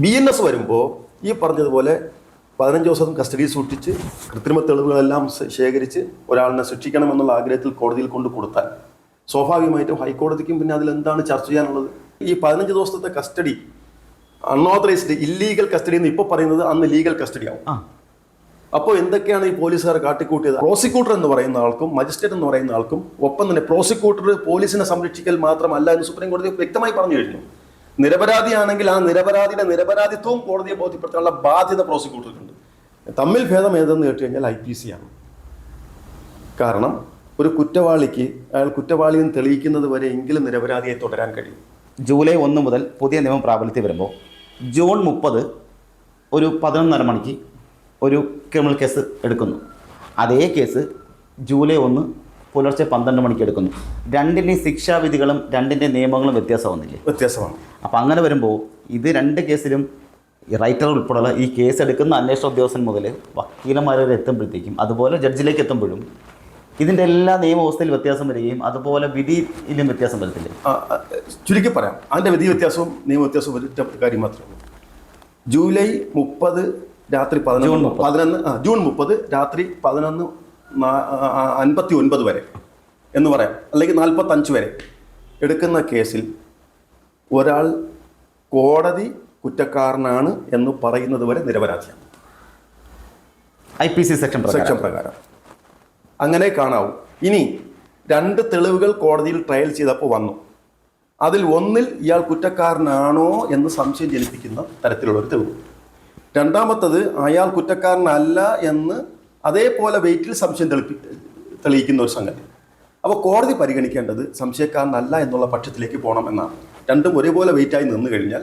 B N S വരുമ്പോൾ ഈ പറഞ്ഞതുപോലെ പതിനഞ്ച് ദിവസം കസ്റ്റഡിയിൽ സൂക്ഷിച്ച് കൃത്രിമ തെളിവുകളെല്ലാം ശേഖരിച്ച് ഒരാളിനെ ശിക്ഷിക്കണമെന്നുള്ള ആഗ്രഹത്തിൽ കോടതിയിൽ കൊണ്ട് കൊടുത്താൽ സ്വാഭാവികമായിട്ടും ഹൈക്കോടതിക്കും പിന്നെ അതിൽ എന്താണ് ചർച്ച ചെയ്യാനുള്ളത്? ഈ പതിനഞ്ച് ദിവസത്തെ കസ്റ്റഡി അൺഓതറൈസ്ഡ് ഇല്ലീഗൽ കസ്റ്റഡി എന്ന് ഇപ്പോൾ പറയുന്നത് അന്ന് ലീഗൽ കസ്റ്റഡി ആവും. അപ്പോൾ എന്തൊക്കെയാണ് ഈ പോലീസുകാർ കാട്ടിക്കൂട്ടിയത്? പ്രോസിക്യൂട്ടർ എന്ന് പറയുന്ന ആൾക്കും മജിസ്ട്രേറ്റ് എന്ന് പറയുന്ന ആൾക്കും ഒപ്പം തന്നെ പ്രോസിക്യൂട്ടർ പോലീസിനെ സംരക്ഷിക്കൽ മാത്രമല്ല എന്ന് സുപ്രീം കോടതി വ്യക്തമായി പറഞ്ഞു കഴിഞ്ഞു. നിരപരാധിയാണെങ്കിൽ ആ നിരപരാധിയുടെ നിരപരാധിത്വവും കോടതിയെ ബോധ്യപ്പെടുത്താനുള്ള ബാധ്യത പ്രോസിക്യൂട്ടർക്കുണ്ട്. തമ്മിൽ ഭേദം ഏതെന്ന് കേട്ട് കഴിഞ്ഞാൽ ഐ പി സി ആണ്. കാരണം ഒരു കുറ്റവാളിക്ക് അയാൾ കുറ്റവാളിയെന്ന് തെളിയിക്കുന്നത് വരെ എങ്കിലും നിരപരാധിയെ തുടരാൻ കഴിയും. ജൂലൈ ഒന്ന് മുതൽ പുതിയ നിയമം പ്രാബല്യത്തിൽ വരുമ്പോൾ ജൂൺ മുപ്പത് ഒരു പതിനൊന്നര മണിക്ക് ഒരു ക്രിമിനൽ കേസ് എടുക്കുന്നു. അതേ കേസ് ജൂലൈ ഒന്ന് പുലർച്ചെ പന്ത്രണ്ട് മണിക്ക് എടുക്കുന്നു. രണ്ടിന്റെയും ശിക്ഷാവിധികളും രണ്ടിന്റെ നിയമങ്ങളും വ്യത്യാസമാവുന്നില്ലേ? വ്യത്യാസമാണ്. അപ്പോൾ അങ്ങനെ വരുമ്പോൾ ഇത് രണ്ട് കേസിലും ഈ റൈറ്റർ ഉൾപ്പെടെയുള്ള ഈ കേസ് എടുക്കുന്ന അന്വേഷണ ഉദ്യോഗസ്ഥൻ മുതൽ വക്കീലന്മാർ വരെ എത്തുമ്പോഴത്തേക്കും അതുപോലെ ജഡ്ജിലേക്ക് എത്തുമ്പോഴും ഇതിന്റെ എല്ലാ നിയമവ്യവസ്ഥയിൽ വ്യത്യാസം വരികയും അതുപോലെ വിധിയിലും വ്യത്യാസം വരത്തില്ലേ? ചുരുക്കി പറയാം. അതിന്റെ വിധി വ്യത്യാസവും നിയമ വ്യത്യാസവും ഒരൊറ്റ കാര്യം മാത്രമേ ജൂലൈ മുപ്പത് രാത്രി പതിനൊന്ന് പതിനൊന്ന് ജൂൺ മുപ്പത് രാത്രി പതിനൊന്ന് അൻപത്തി ഒൻപത് വരെ എന്ന് പറയാം. അല്ലെങ്കിൽ നാൽപ്പത്തഞ്ച് വരെ. എടുക്കുന്ന കേസിൽ ഒരാൾ കോടതി കുറ്റക്കാരനാണ് എന്ന് പറയുന്നത് വരെ നിരപരാധിയാണ്. I P C section section പ്രകാരം. അങ്ങനെ കാണാവൂ. ഇനി രണ്ട് തെളിവുകൾ കോടതിയിൽ ട്രയൽ ചെയ്തപ്പോൾ വന്നു. അതിൽ ഒന്നിൽ ഇയാൾ കുറ്റക്കാരനാണോ എന്ന് സംശയം ജനിപ്പിക്കുന്ന തരത്തിലുള്ള ഒരു തെളിവ്. രണ്ടാമത്തത് അയാൾ കുറ്റക്കാരനല്ല എന്ന് അതേപോലെ വെയിറ്റിൽ സംശയം തെളിപ്പി തെളിയിക്കുന്ന ഒരു സംഗതി. അപ്പോൾ കോടതി പരിഗണിക്കേണ്ടത് സംശയക്കാരനല്ല എന്നുള്ള പക്ഷത്തിലേക്ക് പോകണം എന്നാണ്. രണ്ടും ഒരേപോലെ വെയിറ്റായി നിന്ന് കഴിഞ്ഞാൽ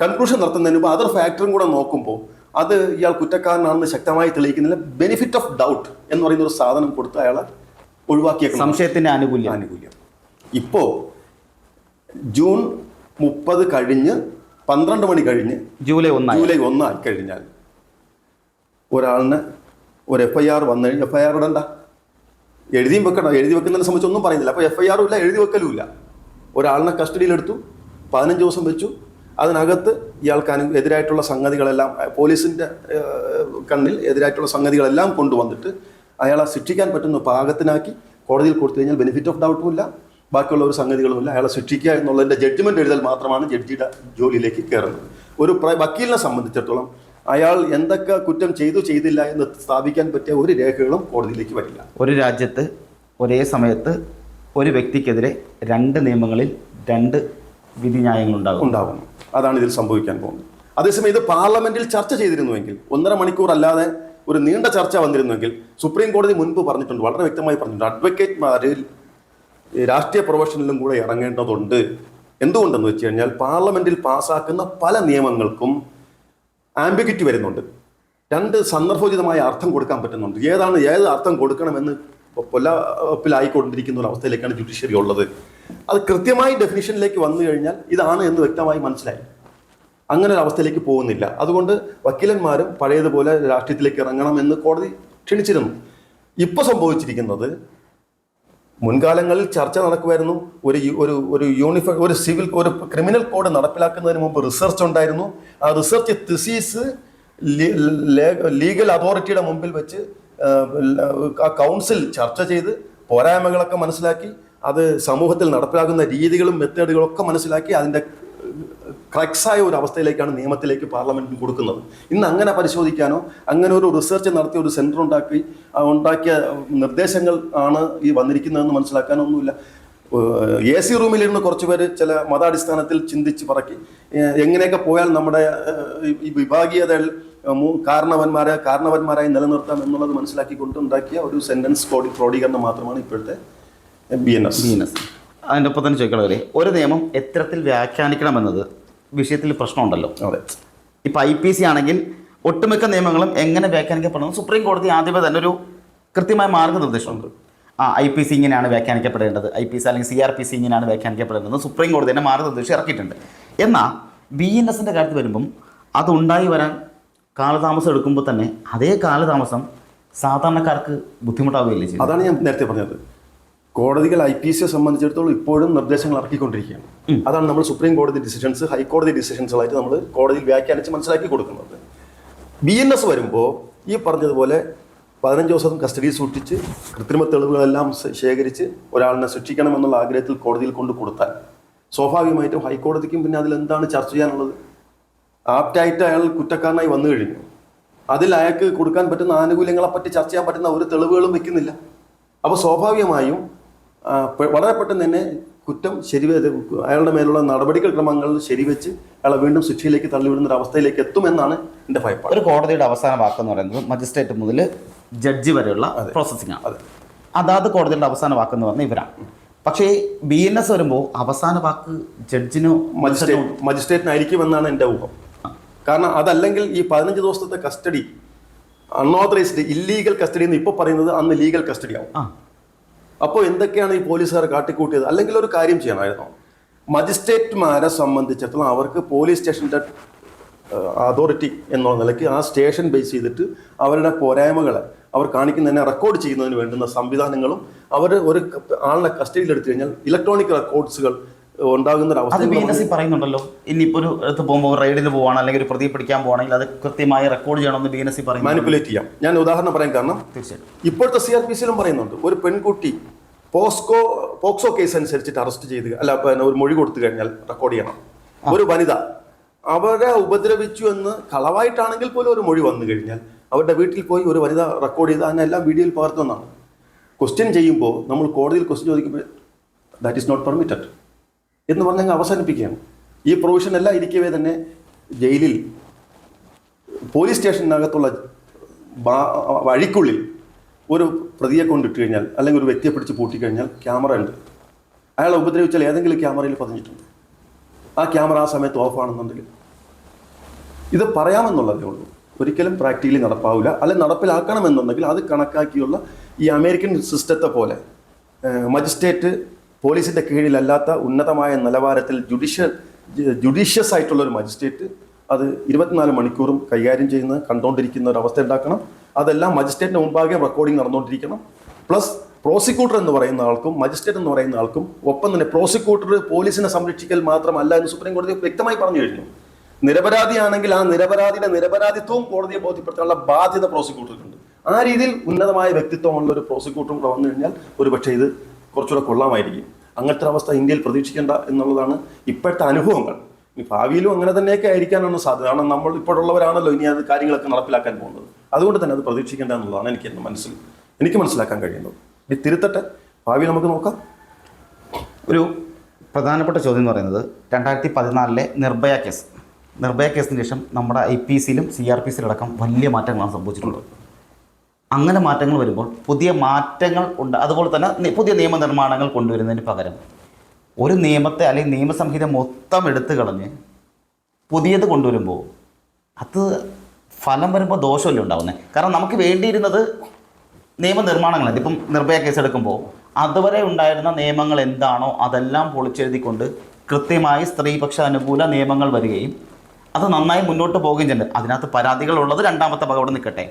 കൺക്ലൂഷൻ നടത്തുന്നതിന് മുമ്പ് അതർ ഫാക്ടറും കൂടെ നോക്കുമ്പോൾ അത് ഇയാൾ കുറ്റക്കാരനാണെന്ന് ശക്തമായി തെളിയിക്കുന്നില്ല ബെനിഫിറ്റ് ഓഫ് ഡൗട്ട് എന്ന് പറയുന്ന ഒരു സാധനം കൊടുത്ത് അയാളെ ഒഴിവാക്കിയ സംശയത്തിന്റെ ആനുകൂല്യം. ആനുകൂല്യം. ഇപ്പോൾ ജൂൺ മുപ്പത് കഴിഞ്ഞ് പന്ത്രണ്ട് മണി കഴിഞ്ഞ് ജൂലൈ ഒന്ന് ജൂലൈ ഒന്നായി കഴിഞ്ഞാൽ ഒരാളിന് ഒരു എഫ് ഐ ആർ വന്നു എഫ് ഐ ആർ ഇടണ്ട. എഴുതിയും വെക്കണം എഴുതി വെക്കുന്നതിനെ സംബന്ധിച്ച് ഒന്നും പറയുന്നില്ല. അപ്പോൾ എഫ് ഐ ആറും ഇല്ല എഴുതി വെക്കലും ഇല്ല. ഒരാളിനെ കസ്റ്റഡിയിലെടുത്തു പതിനഞ്ച് ദിവസം വെച്ചു. അതിനകത്ത് ഇയാൾക്ക് അനു എതിരായിട്ടുള്ള സംഗതികളെല്ലാം പോലീസിന്റെ കണ്ണിൽ എതിരായിട്ടുള്ള സംഗതികളെല്ലാം കൊണ്ടുവന്നിട്ട് അയാളെ ശിക്ഷിക്കാൻ പറ്റുന്ന പാകത്തിനാക്കി കോടതിയിൽ കൊടുത്തു കഴിഞ്ഞാൽ ബെനിഫിറ്റ് ഓഫ് ഡൗട്ടും ഇല്ല. ബാക്കിയുള്ള ഒരു സംഗതികളുമില്ല അയാളെ ശിക്ഷിക്കുക എന്നുള്ളതിന്റെ ജഡ്ജ്മെന്റ് എഴുതൽ മാത്രമാണ് ജഡ്ജിയുടെ ജോലിയിലേക്ക് കയറുന്നത്. ഒരു വക്കീലിനെ സംബന്ധിച്ചിടത്തോളം അയാൾ എന്തൊക്കെ കുറ്റം ചെയ്തു ചെയ്തില്ല എന്ന് സ്ഥാപിക്കാൻ പറ്റിയ ഒരു രേഖകളും കോടതിയിലേക്ക് വരില്ല. ഒരു രാജ്യത്ത് ഒരേ സമയത്ത് ഒരു വ്യക്തിക്കെതിരെ രണ്ട് നിയമങ്ങളിൽ രണ്ട് വിധിന്യായങ്ങളുണ്ടാകും ഉണ്ടാകുന്നു. അതാണ് ഇതിൽ സംഭവിക്കാൻ പോകുന്നത്. അതേസമയം ഇത് പാർലമെന്റിൽ ചർച്ച ചെയ്തിരുന്നുവെങ്കിൽ ഒന്നര മണിക്കൂർ അല്ലാതെ ഒരു നീണ്ട ചർച്ച വന്നിരുന്നുവെങ്കിൽ സുപ്രീം കോടതി മുൻപ് പറഞ്ഞിട്ടുണ്ട് വളരെ വ്യക്തമായി പറഞ്ഞിട്ടുണ്ട്. അഡ്വക്കേറ്റ്മാരിൽ രാഷ്ട്രീയ പ്രൊഫഷനിലും കൂടെ ഇറങ്ങേണ്ടതുണ്ട്. എന്തുകൊണ്ടെന്ന് വെച്ച് കഴിഞ്ഞാൽ പാർലമെന്റിൽ പാസ്സാക്കുന്ന പല നിയമങ്ങൾക്കും ആംബിഗിറ്റി വരുന്നുണ്ട്. രണ്ട് സന്ദർഭോചിതമായ അർത്ഥം കൊടുക്കാൻ പറ്റുന്നുണ്ട്. ഏതാണ് ഏത് അർത്ഥം കൊടുക്കണമെന്ന് കൊല്ലപ്പിലായിക്കൊണ്ടിരിക്കുന്ന ഒരു അവസ്ഥയിലേക്കാണ് ജുഡീഷ്യറി ഉള്ളത്. അത് കൃത്യമായി ഡെഫിനിഷനിലേക്ക് വന്നു കഴിഞ്ഞാൽ ഇതാണ് എന്ന് വ്യക്തമായി മനസ്സിലായി. അങ്ങനെ ഒരു അവസ്ഥയിലേക്ക് പോകുന്നില്ല. അതുകൊണ്ട് വക്കീലന്മാരും പഴയതുപോലെ രാഷ്ട്രീയത്തിലേക്ക് ഇറങ്ങണം എന്ന് കോടതി ക്ഷണിച്ചിരുന്നു. ഇപ്പോൾ സംഭവിച്ചിരിക്കുന്നത് മുൻകാലങ്ങളിൽ ചർച്ച നടക്കുമായിരുന്നു. ഒരു ഒരു ഒരു യൂണിഫൈ ഒരു സിവിൽ ഒരു ക്രിമിനൽ കോഡ് നടപ്പിലാക്കുന്നതിന് മുമ്പ് റിസർച്ച് ഉണ്ടായിരുന്നു. ആ റിസർച്ച് തിസീസ് ലീഗൽ അതോറിറ്റിയുടെ മുമ്പിൽ വെച്ച് ആ, കൗൺസിൽ ചർച്ച ചെയ്ത് പോരായ്മകളൊക്കെ മനസ്സിലാക്കി അത് സമൂഹത്തിൽ നടപ്പിലാക്കുന്ന രീതികളും മെത്തേഡുകളൊക്കെ മനസ്സിലാക്കി അതിന്റെ ക്രക്സായ ഒരു അവസ്ഥയിലേക്കാണ് നിയമത്തിലേക്ക് പാർലമെന്റിന് കൊടുക്കുന്നത്. ഇന്ന് അങ്ങനെ പരിശോധിക്കാനോ അങ്ങനെ ഒരു റിസർച്ച് നടത്തിയ ഒരു സെന്റർ ഉണ്ടാക്കി ഉണ്ടാക്കിയ നിർദ്ദേശങ്ങൾ ആണ് ഈ വന്നിരിക്കുന്നതെന്ന് മനസ്സിലാക്കാനൊന്നുമില്ല. എ സി റൂമിലിരുന്ന് കുറച്ച് പേര് ചില മതാടിസ്ഥാനത്തിൽ ചിന്തിച്ച് പറക്കി. എങ്ങനെയൊക്കെ പോയാൽ നമ്മുടെ ഈ വിഭാഗീയതകൾ കാരണവന്മാരെ കാരണവന്മാരായി നിലനിർത്താം എന്നുള്ളത് മനസ്സിലാക്കിക്കൊണ്ട് ഉണ്ടാക്കിയ ഒരു സെന്റൻസ് ക്രോഡി ക്രോഡീകരണം മാത്രമാണ് ഇപ്പോഴത്തെ ബി എൻ എസ്. അതിന്റെ ഒപ്പം തന്നെ ചോദിക്കണവരെ ഒരു നിയമം എത്തരത്തിൽ വ്യാഖ്യാനിക്കണമെന്നത് വിഷയത്തിൽ പ്രശ്നമുണ്ടല്ലോ. അതെ. ഇപ്പോൾ ഐ പി സി ആണെങ്കിൽ ഒട്ടുമിക്ക നിയമങ്ങളും എങ്ങനെ വ്യാഖ്യാനിക്കപ്പെടുന്നു? സുപ്രീം കോടതി ആദ്യമേ തന്നെ ഒരു കൃത്യമായ മാർഗനിർദ്ദേശമുണ്ട് ആ ഐ പി സി ഇങ്ങനെയാണ് വ്യാഖ്യാനിക്കപ്പെടേണ്ടത്. ഐ പി സി അല്ലെങ്കിൽ സി ആർ പി സി ഇങ്ങനെയാണ് വ്യാഖ്യാനിക്കപ്പെടേണ്ടത് സുപ്രീം കോടതി തന്നെ മാർഗനിർദ്ദേശം ഇറക്കിയിട്ടുണ്ട്. എന്നാൽ ബി എൻ എസിന്റെ കാര്യത്തിൽ വരുമ്പം അതുണ്ടായി വരാൻ കാലതാമസം എടുക്കുമ്പോൾ തന്നെ അതേ കാലതാമസം സാധാരണക്കാർക്ക് ബുദ്ധിമുട്ടാവുകയില്ലേ അതാണ് ഞാൻ നേരത്തെ പറഞ്ഞത്. കോടതികൾ ഐ പി സിയെ സംബന്ധിച്ചിടത്തോളം ഇപ്പോഴും നിർദ്ദേശങ്ങൾ ഇറക്കിക്കൊണ്ടിരിക്കുകയാണ്. അതാണ് നമ്മൾ സുപ്രീം കോടതി ഡിസിഷൻസ് ഹൈക്കോടതി ഡിസിഷൻസുകളായിട്ട് നമ്മൾ കോടതിയിൽ വ്യാഖ്യാനിച്ച് മനസ്സിലാക്കി കൊടുക്കുന്നത്. ബി എൻ എസ് വരുമ്പോൾ ഈ പറഞ്ഞതുപോലെ പതിനഞ്ച് ദിവസം കസ്റ്റഡിയിൽ സൂക്ഷിച്ച് കൃത്രിമ തെളിവുകളെല്ലാം ശേഖരിച്ച് ഒരാളിനെ ശിക്ഷിക്കണമെന്നുള്ള ആഗ്രഹത്തിൽ കോടതിയിൽ കൊണ്ട് കൊടുത്താൽ സ്വാഭാവികമായിട്ടും ഹൈക്കോടതിക്കും പിന്നെ അതിൽ എന്താണ് ചർച്ച ചെയ്യാനുള്ളത്? ആപ്റ്റായിട്ട് അയാൾ കുറ്റക്കാരനായി വന്നു കഴിഞ്ഞു. അതിൽ അയാൾക്ക് കൊടുക്കാൻ പറ്റുന്ന ആനുകൂല്യങ്ങളെപ്പറ്റി ചർച്ച ചെയ്യാൻ പറ്റുന്ന ഒരു തെളിവുകളും വെക്കുന്നില്ല. അപ്പോൾ സ്വാഭാവികമായും വളരെ പെട്ടെന്ന് തന്നെ കുറ്റം ശരി അയാളുടെ മേലുള്ള നടപടികൾ ക്രമങ്ങൾ ശരിവെച്ച് അയാളെ വീണ്ടും ശിക്ഷയിലേക്ക് തള്ളിവിടുന്ന ഒരു അവസ്ഥയിലേക്ക് എത്തുമെന്നാണ് എന്റെ ഭയപ്പാട്. ഒരു കോടതിയുടെ അവസാന വാക്ക് എന്ന് പറയുന്നത് മജിസ്ട്രേറ്റ് മുതൽ ജഡ്ജി വരെയുള്ള പ്രോസസ്സിംഗ് ആണ്. അതെ. അതാത് കോടതിയുടെ അവസാന വാക്ക് എന്ന് പറഞ്ഞാൽ ഇവരാണ്. പക്ഷേ ബി എൻ എസ് വരുമ്പോൾ അവസാന വാക്ക് ജഡ്ജിനോ മജിസ്ട്രേറ്റ് മജിസ്ട്രേറ്റിനായിരിക്കും എന്നാണ് എന്റെ ഊഹം. കാരണം അതല്ലെങ്കിൽ ഈ പതിനഞ്ച് ദിവസത്തെ കസ്റ്റഡി അൺഓതറൈസ്ഡ് ഇല്ലീഗൽ കസ്റ്റഡി എന്ന് ഇപ്പോൾ പറയുന്നത് അന്ന് ലീഗൽ കസ്റ്റഡി ആവും. അപ്പോൾ എന്തൊക്കെയാണ് ഈ പോലീസുകാർ കാട്ടിക്കൂട്ടിയത്? അല്ലെങ്കിൽ ഒരു കാര്യം ചെയ്യണമായിരുന്നു മജിസ്ട്രേറ്റ്മാരെ സംബന്ധിച്ചിടത്തോളം അവർക്ക് പോലീസ് സ്റ്റേഷന്റെ അതോറിറ്റി എന്നുള്ള നിലയ്ക്ക് ആ സ്റ്റേഷൻ ബേസ് ചെയ്തിട്ട് അവരുടെ പോരായ്മകളെ അവർ കാണിക്കുന്നതിനെ റെക്കോർഡ് ചെയ്യുന്നതിന് വേണ്ടുന്ന സംവിധാനങ്ങളും അവർ ഒരു ആളിനെ കസ്റ്റഡിയിൽ എടുത്തു കഴിഞ്ഞാൽ ഇലക്ട്രോണിക് റെക്കോർഡ്സുകൾ ഉണ്ടാകുന്ന ഒരു അത് അവസ്ഥ ബി എൻ എസ് പറയുന്നുണ്ടല്ലോ. ഇനിയിപ്പോൾ ഒരു അടുത്ത് പോകുമ്പോൾ റൈഡിന് പോവാണ് അല്ലെങ്കിൽ ഒരു പ്രതി പിടിക്കാൻ പോവാണെങ്കിൽ അത് കൃത്യമായി റെക്കോർഡ് ചെയ്യണമെന്ന് ബി എൻ എസ് പറയും മാനിപ്പുലേറ്റ് ചെയ്യാം. ഞാൻ ഉദാഹരണം പറയാൻ കാരണം തീർച്ചയായിട്ടും. ഇപ്പോഴത്തെ സി ആർ പി സിയിലും പറയുന്നുണ്ട് ഒരു പെൺകുട്ടി പോസ്കോ പോക്സോ കേസ് അനുസരിച്ചിട്ട് അറസ്റ്റ് ചെയ്ത് അല്ല പിന്നെ ഒരു മൊഴി കൊടുത്തു കഴിഞ്ഞാൽ റെക്കോർഡ് ചെയ്യണം. ഒരു വനിത അവരെ ഉപദ്രവിച്ചു എന്ന് കളവായിട്ടാണെങ്കിൽ പോലും ഒരു മൊഴി വന്നു കഴിഞ്ഞാൽ അവരുടെ വീട്ടിൽ പോയി ഒരു വനിത റെക്കോർഡ് ചെയ്ത് അതിനെല്ലാം വീഡിയോയിൽ പകർത്തുന്നതാണ്. ക്വസ്റ്റ്യൻ ചെയ്യുമ്പോൾ നമ്മൾ കോടതിയിൽ ക്വസ്റ്റ്യൻ ചോദിക്കുമ്പോൾ ദാറ്റ് ഈസ് നോട്ട് പെർമിറ്റഡ് എന്ന് പറഞ്ഞ് അങ്ങ് അവസാനിപ്പിക്കുകയാണ്. ഈ പ്രൊവിഷൻ എല്ലാം ഇരിക്കവേ തന്നെ ജയിലിൽ പോലീസ് സ്റ്റേഷനകത്തുള്ള വഴിക്കുള്ളിൽ ഒരു പ്രതിയെ കൊണ്ടിട്ട് കഴിഞ്ഞാൽ അല്ലെങ്കിൽ ഒരു വ്യക്തിയെ പിടിച്ച് പൂട്ടിക്കഴിഞ്ഞാൽ ക്യാമറ ഉണ്ട്. അയാളെ ഉപദ്രവിച്ചാൽ ഏതെങ്കിലും ക്യാമറയിൽ പതിഞ്ഞിട്ടുണ്ട്. ആ ക്യാമറ ആ സമയത്ത് ഓഫാണെന്നുണ്ടെങ്കിൽ ഇത് പറയാമെന്നുള്ളതേ ഉള്ളൂ. ഒരിക്കലും പ്രാക്ടിക്കലി നടപ്പാവില്ല അല്ലെ നടപ്പിലാക്കണമെന്നുണ്ടെങ്കിൽ അത് കണക്കാക്കിയുള്ള ഈ അമേരിക്കൻ സിസ്റ്റത്തെ പോലെ മജിസ്ട്രേറ്റ് പോലീസിന്റെ കീഴിലല്ലാത്ത ഉന്നതമായ നിലവാരത്തിൽ ജുഡീഷ്യൽ ജുഡീഷ്യസ് ആയിട്ടുള്ള ഒരു മജിസ്ട്രേറ്റ് അത് ഇരുപത്തിനാല് മണിക്കൂറും കൈകാര്യം ചെയ്യുന്ന കണ്ടുകൊണ്ടിരിക്കുന്ന ഒരു അവസ്ഥ ഉണ്ടാക്കണം. അതെല്ലാം മജിസ്ട്രേറ്റിന് മുമ്പാകെ റെക്കോർഡിംഗ് നടന്നുകൊണ്ടിരിക്കണം പ്ലസ് പ്രോസിക്യൂട്ടർ എന്ന് പറയുന്ന ആൾക്കും മജിസ്ട്രേറ്റ് എന്ന് പറയുന്ന ആൾക്കും ഒപ്പം തന്നെ പ്രോസിക്യൂട്ടർ പോലീസിനെ സംരക്ഷിക്കൽ മാത്രമല്ല എന്ന് സുപ്രീം കോടതി വ്യക്തമായി പറഞ്ഞു കഴിഞ്ഞു. നിരപരാധിയാണെങ്കിൽ ആ നിരപരാധിയുടെ നിരപരാധിത്വവും കോടതിയെ ബോധ്യപ്പെടുത്താനുള്ള ബാധ്യത പ്രോസിക്യൂട്ടർക്കുണ്ട് ആ രീതിയിൽ ഉന്നതമായ വ്യക്തിത്വമുള്ള ഒരു പ്രോസിക്യൂട്ടർ കൂടെ വന്നു കഴിഞ്ഞാൽ ഒരുപക്ഷെ ഇത് കുറച്ചുകൂടെ കൊള്ളാമായിരിക്കും. അങ്ങനത്തെ ഒരു അവസ്ഥ ഇന്ത്യയിൽ പ്രതീക്ഷിക്കേണ്ട എന്നുള്ളതാണ് ഇപ്പോഴത്തെ അനുഭവങ്ങൾ. ഇനി ഭാവിയിലും അങ്ങനെ തന്നെയൊക്കെ ആയിരിക്കാനാണ് സാധ്യത. കാരണം നമ്മൾ ഇപ്പോഴുള്ളവരാണല്ലോ ഇനി അത് കാര്യങ്ങളൊക്കെ നടപ്പിലാക്കാൻ പോകുന്നത്. അതുകൊണ്ട് തന്നെ അത് പ്രതീക്ഷിക്കേണ്ട എന്നുള്ളതാണ് എനിക്ക് എന്റെ മനസ്സിൽ എനിക്ക് മനസ്സിലാക്കാൻ കഴിയുന്നത്. ഇനി തിരുത്തട്ടെ. ഭാവി നമുക്ക് നോക്കാം. ഒരു പ്രധാനപ്പെട്ട ചോദ്യം എന്ന് പറയുന്നത് രണ്ടായിരത്തി പതിനാലിലെ നിർഭയ കേസ്. നിർഭയ കേസിന് ശേഷം നമ്മുടെ ഐ പി സിയിലും സി ആർ പി സിയിലടക്കം വലിയ മാറ്റങ്ങളാണ് സംഭവിച്ചിട്ടുള്ളത്. അങ്ങനെ മാറ്റങ്ങൾ വരുമ്പോൾ പുതിയ മാറ്റങ്ങൾ ഉണ്ട്. അതുപോലെ തന്നെ പുതിയ നിയമനിർമ്മാണങ്ങൾ കൊണ്ടുവരുന്നതിന് പകരം ഒരു നിയമത്തെ അല്ലെങ്കിൽ നിയമസംഹിത മൊത്തം എടുത്തു കളഞ്ഞ് പുതിയത് കൊണ്ടുവരുമ്പോൾ അത് ഫലം വരുമ്പോൾ ദോഷമല്ലേ ഉണ്ടാവുന്നത് കാരണം നമുക്ക് വേണ്ടിയിരുന്നത് നിയമനിർമ്മാണങ്ങളാണ് ഇപ്പം നിർഭയ കേസ് എടുക്കുമ്പോൾ അതുവരെ ഉണ്ടായിരുന്ന നിയമങ്ങൾ എന്താണോ അതെല്ലാം പൊളിച്ചെഴുതിക്കൊണ്ട് കൃത്യമായി സ്ത്രീപക്ഷ അനുകൂല നിയമങ്ങൾ വരികയും അത് നന്നായി മുന്നോട്ട് പോവുകയും ചെയ്യുന്നുണ്ട് അതിനകത്ത് പരാതികളുള്ളത് രണ്ടാമത്തെ ഭാഗം അവിടെ നിൽക്കട്ടെ.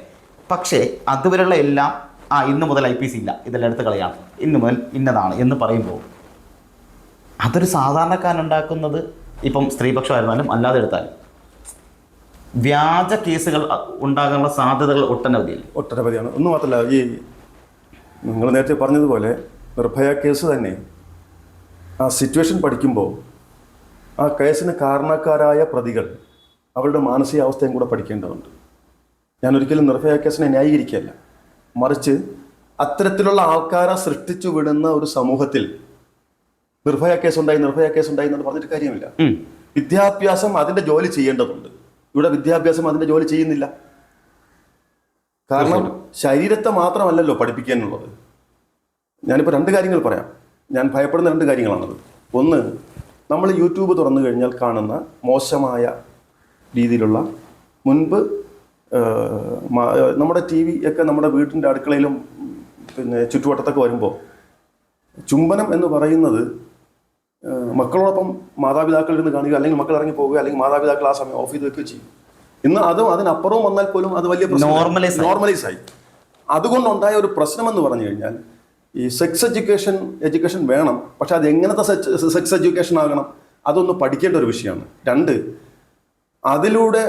പക്ഷേ അതുവരെയുള്ള എല്ലാം ആ ഇന്ന് മുതൽ ഐ പി സി ഇല്ല. ഇതെല്ലാം എടുത്ത് കളയാണ് ഇന്ന് മുതൽ ഇന്നതാണ് എന്ന് പറയുമ്പോൾ അതൊരു സാധാരണക്കാരനുണ്ടാക്കുന്നത് ഇപ്പം സ്ത്രീപക്ഷമായിരുന്നാലും അല്ലാതെ എടുത്താലും വ്യാജ കേസുകൾ ഉണ്ടാകാനുള്ള സാധ്യതകൾ ഒട്ടനവധിയില്ല? ഒട്ടനവധിയാണ്. ഒന്നും മാത്രമല്ല ഈ നിങ്ങൾ നേരത്തെ പറഞ്ഞതുപോലെ നിർഭയ കേസ് തന്നെ ആ സിറ്റുവേഷൻ പഠിക്കുമ്പോൾ ആ കേസിന് കാരണക്കാരായ പ്രതികൾ അവരുടെ മാനസികാവസ്ഥയും കൂടെ പഠിക്കേണ്ടതുണ്ട്. ഞാൻ ഒരിക്കലും നിർഭയ കേസിനെ ന്യായീകരിക്കുകയല്ല. മറിച്ച് അത്തരത്തിലുള്ള ആൾക്കാരെ സൃഷ്ടിച്ചു വിടുന്ന ഒരു സമൂഹത്തിൽ നിർഭയ കേസുണ്ടായി നിർഭയ കേസുണ്ടായി എന്ന് പറഞ്ഞിട്ട് കാര്യമില്ല. വിദ്യാഭ്യാസം അതിന്റെ ജോലി ചെയ്യേണ്ടതുണ്ട്. ഇവിടെ വിദ്യാഭ്യാസം അതിന്റെ ജോലി ചെയ്യുന്നില്ല. കാരണം ശരീരത്തെ മാത്രമല്ലല്ലോ പഠിപ്പിക്കാനുള്ളത്. ഞാനിപ്പോൾ രണ്ട് കാര്യങ്ങൾ പറയാം. ഞാൻ ഭയപ്പെടുന്ന രണ്ട് കാര്യങ്ങളാണത്. ഒന്ന് നമ്മൾ യൂട്യൂബ് തുറന്നു കഴിഞ്ഞാൽ കാണുന്ന മോശമായ രീതിയിലുള്ള മുൻപ് നമ്മുടെ ടി വി ഒക്കെ നമ്മുടെ വീട്ടിന്റെ അടുക്കളയിലും പിന്നെ ചുറ്റുവട്ടത്തൊക്കെ വരുമ്പോൾ ചുംബനം എന്ന് പറയുന്നത് മക്കളോടൊപ്പം മാതാപിതാക്കളിൽ നിന്ന് കാണുക അല്ലെങ്കിൽ മക്കൾ ഇറങ്ങി പോവുക അല്ലെങ്കിൽ മാതാപിതാക്കൾ ആ സമയം ഓഫ് ചെയ്ത് വെക്കുകയോ ചെയ്യും. ഇന്ന് അതും അതിനപ്പുറവും വന്നാൽ പോലും അത് വലിയ നോർമലൈസ്. നോർമലൈസ് ആയി. അതുകൊണ്ടുണ്ടായ ഒരു പ്രശ്നം എന്ന് പറഞ്ഞു കഴിഞ്ഞാൽ ഈ സെക്സ് എഡ്യൂക്കേഷൻ എഡ്യൂക്കേഷൻ വേണം പക്ഷെ അത് എങ്ങനത്തെ സെക്സ് എഡ്യൂക്കേഷൻ ആകണം അതൊന്ന് പഠിക്കേണ്ട ഒരു വിഷയമാണ്. രണ്ട് അതിലൂടെ